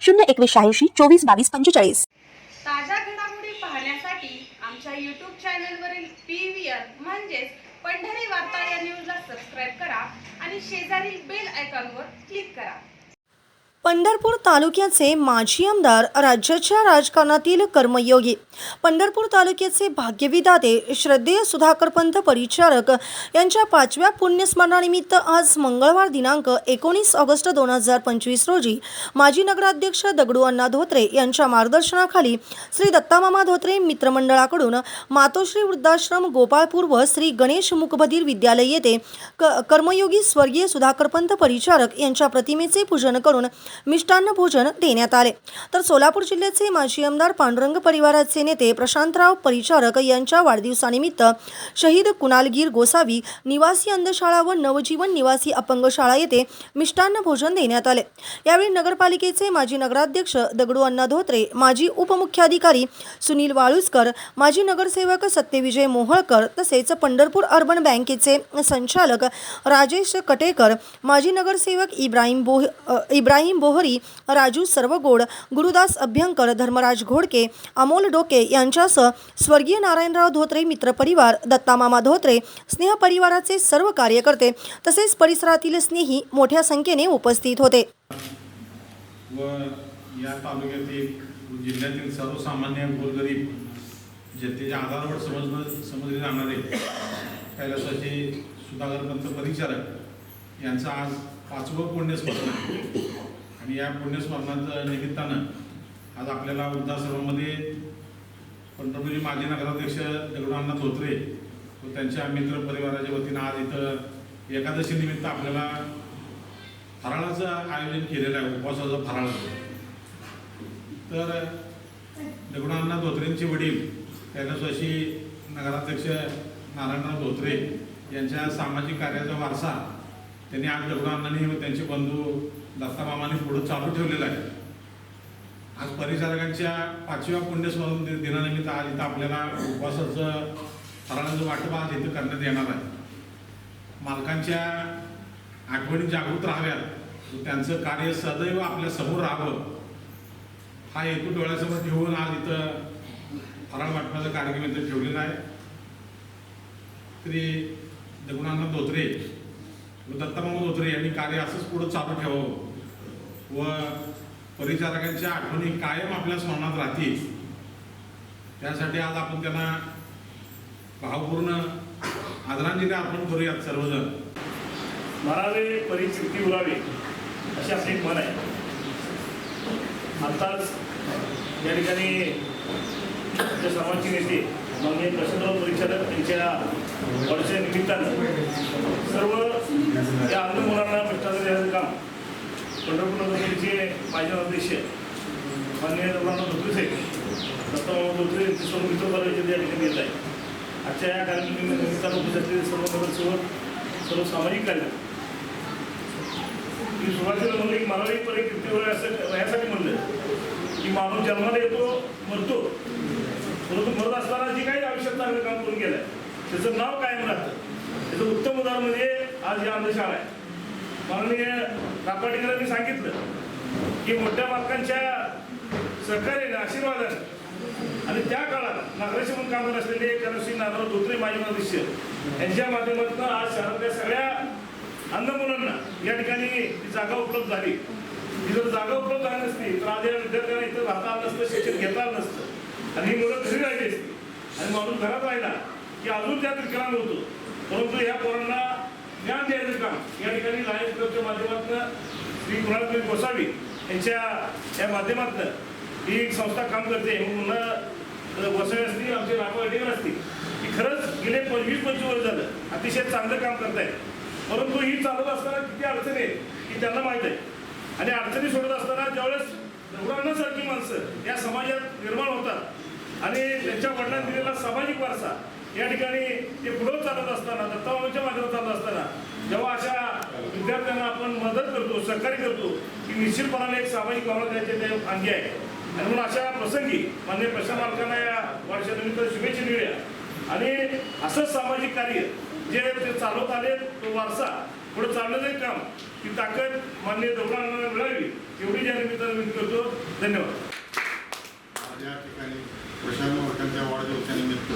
शून्य एकवीस शहाऐंशी चोवीस बावीस पंचेचाळीस. ताज्या घडामोडी पाहण्यासाठी आमच्या यूट्यूब चॅनलवरील पी व्ही आर म्हणजेच पंढरी वार्ता या न्यूजला सबस्क्राईब करा आणि शेजारील बेल आयकॉनवर क्लिक करा. पंढरपूर तालुक्याचे माजी आमदार राज्याच्या राजकारणातील कर्मयोगी. पंढरपूर तालुक्याचे भाग्यविधाते श्रद्धेय सुधाकरपंत परिचारक यांच्या पाचव्या पुण्यस्मरणानिमित्त आज मंगळवार दिनांक एकोणीस ऑगस्ट दोन हजार पंचवीस रोजी माजी नगराध्यक्ष दगडू अण्णा धोत्रे यांच्या मार्गदर्शनाखाली श्री दत्तामामा धोत्रे मित्रमंडळाकडून मातोश्री वृद्धाश्रम गोपाळपूर व श्री गणेश मुकबधीर विद्यालय येथे क कर्मयोगी स्वर्गीय सुधाकरपंत परिचारक यांच्या प्रतिमेचे पूजन करून मिष्टान्न भोजन देण्यात आले. तर सोलापूर जिल्ह्याचे माजी आमदार पांडुरंग परिवाराचे नेते प्रशांतराव परिचारक यांच्या वाढदिवसानिमित्त शहीद कुणालगीर गोसावी निवासी अंधशाळा व नवजीवन निवासी अपंग शाळा येथे मिष्टान्न भोजन देण्यात आले. यावेळी नगरपालिकेचे माजी नगराध्यक्ष दगडू अण्णा धोत्रे माजी उपमुख्याधिकारी सुनील वाळुसकर माजी नगरसेवक सत्यविजय मोहळकर तसेच पंढरपूर अर्बन बँकेचे संचालक राजेश कटेकर माजी नगरसेवक इब्राहिम बोह इब्राहिम बोहरी राजू सर्वगोड गुरुदास अभ्यंकर धर्मराज घोडके अमोल डोके यांच्यासह स्वर्गीय नारायणराव धोत्रे मित्रपरिवार दत्तामामा धोत्रे स्नेह परिवाराचे सर्व कार्यकर्ते तसेच परिसरातील स्नेही मोठ्या संख्येने उपस्थित होते. व या तालुक्यातील जिल्ह्यातील सर्वसामान्य गोरगरीब जनतेच्या आधारावर समजणं समजले जाणारे कैलासाचे सुधाकरपंत परिचारक यांचं आज पाचवं पुण्यस्मरण आहे. आणि या पुण्यस्मरणाचं निमित्तानं आज आपल्याला वृद्धाश्रमामध्ये पंढरपूरचे माजी नगराध्यक्ष दगडूअण्णा धोत्रे व त्यांच्या मित्र परिवाराच्या वतीनं आज इथं एकादशी निमित्त आपल्याला फराळाचं आयोजन केलेलं आहे उपवासाचं फराळाचं तर दगडूअण्णा धोत्रेंचे वडील कैलासवासी नगराध्यक्ष नारायणराव धोत्रे यांच्या सामाजिक कार्याचा वारसा त्यांनी आज दगडूअण्णांनी व त्यांचे बंधू दत्तामामाने पुढे चालू ठेवलेलं आहे. आज परिचारकांच्या पाचव्या पुण्यस्मरण दिनानिमित्त आज इथं आपल्याला उपवासाचं फराळाचं वाटप आज इथं करण्यात येणार आहे. मालकांच्या आठवणी जागृत राहाव्यात. त्यांचं कार्य सदैव आपल्यासमोर राहावं. हा हेतू डोळ्यासमोर ठेवून आज इथं फराळ वाटपाचा कार्यक्रम इथं ठेवलेला आहे. श्री दगुणानंद धोत्रे व धोत्रे यांनी कार्य असंच पुढं चालू ठेवावं. व परिचारकांच्या आठवणी कायम आपल्या स्मरणात राहतील. त्यासाठी आज आपण त्यांना भावपूर्ण आदरांजली अर्पण करूयात सर्वजण. मरावे परिस्थिती उरावी अशी आपली मन आहे. आत्ताच या ठिकाणी आमच्या समाजचे नेते माननीय प्रशांतराव परिचारक यांच्या वर्षा निमित्तानं सर्व या अंध मुलांना भ्रष्टाचार देण्याचं काम पंढरपूर नगरचे माझे अध्यक्ष माननीय मुलांना धोत्रे साहेब दत्ताबाबा धोत्रे यांचे सर्व मित्र कॉलेज या ठिकाणी येत आहे आजच्या या कार्यक्रमानिमित्तानं उपस्थित असलेले सर्व नगरसेवक सर्व सामाजिक कार्य मी सुरुवातीला म्हणलं की मला एक परी कृतीवर असं यासाठी म्हणलं. की माणूस जन्माला येतो मरतो. परंतु मरत असताना जी काही आवश्यकता काम करून गेलंय. त्याचं नाव कायम राहतं. त्याचं उत्तम उदाहरण म्हणजे आज या अंधशाळा आहे. माननीय मी सांगितलं की मोठ्या मालकांच्या सहकार्याने आशीर्वादाने आणि त्या काळात नागराशी म्हणून काम करत असलेले करश्री नागराव धोत्रे माजी अध्यक्ष यांच्या माध्यमातून आज शहरातल्या सगळ्या अंध मुलांना या ठिकाणी ती जागा उपलब्ध झाली. ही जर जागा उपलब्ध झाली नसती तर आज या विद्यार्थ्यांना इथं राहता आलं नसतं शिक्षण घेता आलं नसतं. आणि ही मुलं घरी राहिली असती. आणि माणूस घरात राहिला. की अजून त्यात विक्रांत होतो परंतु या पोरांना ज्ञान द्यायचं काम. या ठिकाणी लायन्स क्लबच्या माध्यमातून श्री गुणाल गोसावी यांच्या या माध्यमातून ही एक संस्था काम करते. म्हणून गोसावी असतील आमचे राघव असतील. की खरंच गेले पंचवीस पंचवीस वर्ष झालं. अतिशय चांगलं काम करतायत. परंतु ही चालत असताना किती अडचणी आहेत की त्यांना माहीत आहे. आणि अडचणी सोडत असताना ज्यावेळेस रुग्णांसारखी माणसं या समाजात निर्माण होतात आणि त्यांच्या वडिलांनी दिलेला सामाजिक वारसा. या ठिकाणी ते पुढं चालत असताना दत्ताबाबांच्या माध्यमात चालत असताना जेव्हा अशा विद्यार्थ्यांना आपण मदत करतो सहकार्य करतो की निश्चितपणाने एक सामाजिक भावना त्याचे ते अंगी आहे. आणि म्हणून अशा प्रसंगी मान्य प्रशांत मालकांना या वर्षानिमित्त शुभेच्छा देऊया. आणि असंच सामाजिक कार्य जे ते चालवत आले तो वारसा पुढे चालण्याचं काम. ही ताकद मान्य दौडांना मिळावी एवढी या निमित्तानं विनंती करतो. धन्यवाद. या ठिकाणी प्रशांत मोरकांच्या वाढदिवसानिमित्त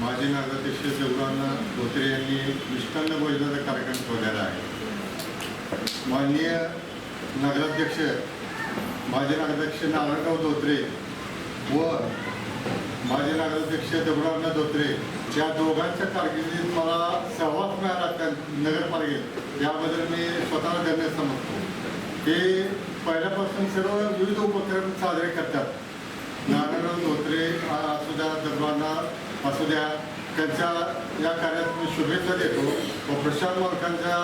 माजी नगराध्यक्ष देवरांना धोत्रे यांनी मिष्टान्न भोजनाचा कार्यक्रम ठेवलेला आहे. माननीय नगराध्यक्ष माजी नगराध्यक्ष नारायणराव धोत्रे व माजी नगराध्यक्ष देवरांना धोत्रे या दोघांच्या कारकिर्दीत मला सहवास मिळाला त्या नगरपालिकेत. याबद्दल मी स्वतःला धन्य समजतो. ते पहिल्यापासून सर्व विविध उपक्रम साजरे करतात. सगळे असू द्या दरबांना असू द्या त्यांच्या या कार्यात मी शुभेच्छा देतो. व प्रशांत मालकांच्या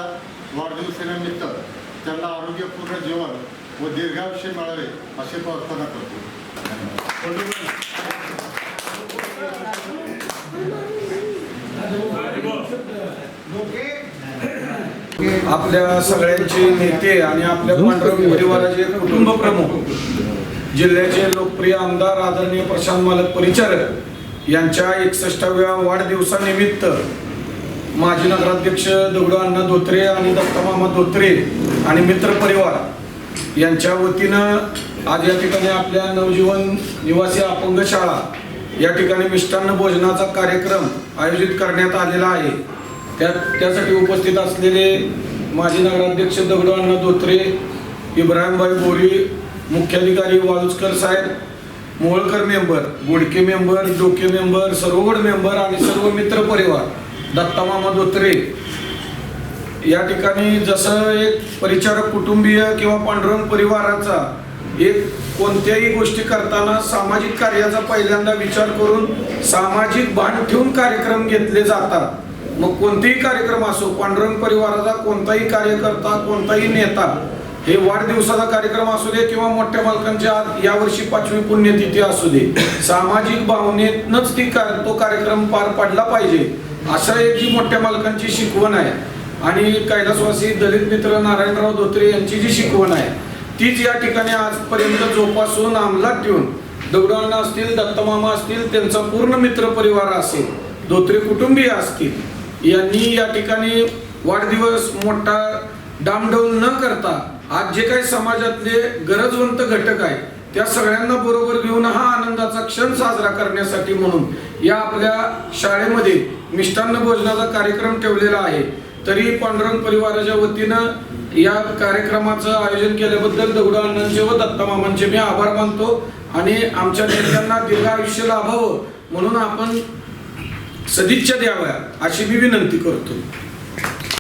वाढदिवसानिमित्त त्यांना आरोग्यपूर्ण जीवन व दीर्घायुष्य मिळावे अशी प्रार्थना करतो. आपल्या सगळ्यांचे नेते आणि आपल्या पांढरंग परिवाराचे कुटुंब प्रमुख जिल्ह्याचे लोकप्रिय आमदार आदरणीय प्रशांत मालक परिचारक यांच्या एकसष्टाव्या वाढदिवसानिमित्त माजी नगराध्यक्ष दगडू अण्णा धोत्रे आणि दत्ता मामा धोत्रे आणि मित्र परिवार यांच्या वतीनं आज या ठिकाणी आपल्या नवजीवन निवासी अपंग शाळा या ठिकाणी मिष्टान्न भोजनाचा कार्यक्रम आयोजित करण्यात आलेला आहे. त्या त्यासाठी उपस्थित असलेले माजी नगराध्यक्ष दगडू अण्णा धोत्रे इब्राहिमभाई बोरी मुख्याधिकारी वाळुजकर साहेब Molkar member Godke member Doke member Sarvagad member आणि सर्व मित्र परिवार दत्तामामा धोत्रे या ठिकाणी जसं एक परिचारक कुटुंबीय किंवा पांडुरंग परिवाराचा एक कोणत्याही गोष्टी करताना सामाजिक कार्याचा पहिल्यांदा विचार करून सामाजिक भान ठेवून कार्यक्रम घेतले जातात. मग कोणतेही कार्यक्रम असो पांडुरंग परिवाराचा कोणताही कार्यकर्ता कोणताही नेता हे वाढदिवसाचा कार्यक्रम असू दे किंवा मोठ्या मालकांच्या आज यावर्षी पाचवी पुण्यतिथी असू दे सामाजिक भावनेतनच ती का- तो कार्यक्रम पार पडला पाहिजे असं एक जी मोठ्या मालकांची शिकवण आहे. आणि कैलासवासी दलित मित्र नारायणराव धोत्रे यांची जी शिकवण आहे तीच या ठिकाणी आजपर्यंत जोपासून अंमलात ठेवून दगडांना असतील दत्तमामा असतील त्यांचा पूर्ण मित्र परिवार असेल धोत्रे कुटुंबीय असतील यांनी या ठिकाणी वाढदिवस मोठा डामडौल न करता आज जे काही समाजातले गरजवंत घटक आहे त्या सगळ्यांना बरोबर घेऊन हा आनंदाचा क्षण साजरा करण्यासाठी म्हणून या आपल्या शाळेमध्ये मिष्टान्न भोजनाचा कार्यक्रम ठेवलेला आहे. तरी पांडुरंग परिवाराच्या वतीनं या कार्यक्रमाचं आयोजन केल्याबद्दल दौड अण्णांचे व दत्तामामांचे मी आभार मानतो आणि आमच्या नेत्यांना दीर्घ आयुष्य लाभावं म्हणून आपण सदिच्छा द्याव्या अशी मी विनंती करतो.